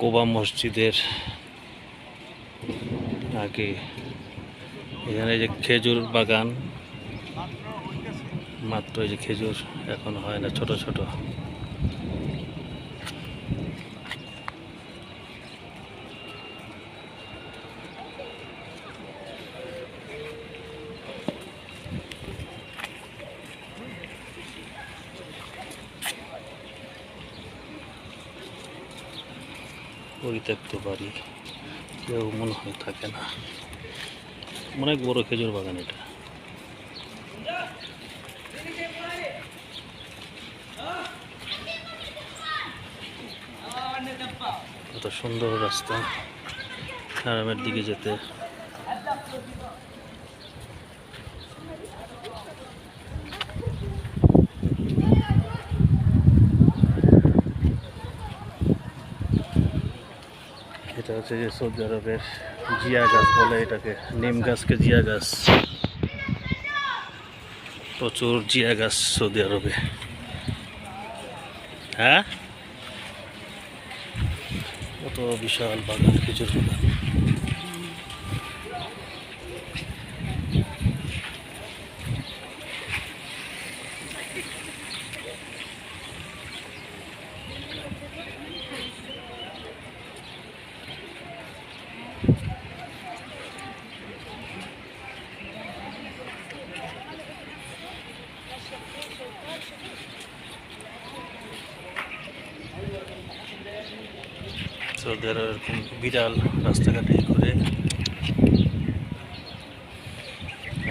কোবা মসজিদের আগে এখানে যে খেজুর বাগান, মাত্র যে খেজুর এখন হয় না, ছোট ছোট। পরিত্যক্ত বাড়ি। কেউ মনে হয় থাকে না। অনেক বড় খেজুর বাগান এটা। কত সুন্দর রাস্তা। আরামের দিকে যেতে। এটা হচ্ছে যে সৌদি আরবের জিয়া গাছ বলে এটাকে, নিম গাছকে জিয়া গাছ। প্রচুর জিয়া গাছ সৌদি আরবে। হ্যাঁ? কত বিশাল বাগান, খেজুর বাগান। আরব এরকম বিড়াল রাস্তাঘাটে করে।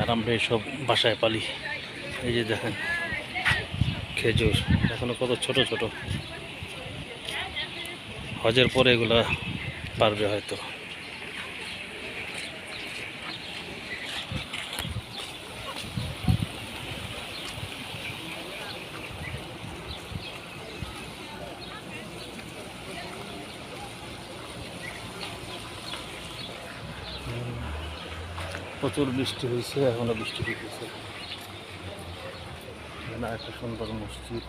আর আমরা এইসব বাসায় পালি। এই যে দেখেন, খেজুর। এখনও কত ছোট ছোট। হজের পরে এগুলা পারবে হয়তো। প্রচুর বৃষ্টি হয়েছে এখনও বৃষ্টি হইতেছে। না একটা সুন্দর মসজিদ।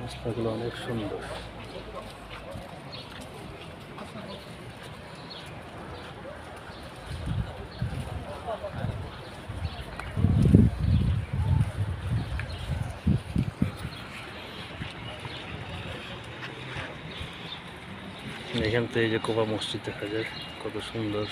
রাস্তাগুলো অনেক সুন্দর। এখান থেকে এই যে কোবা মসজিদ দেখা যায় কত সুন্দর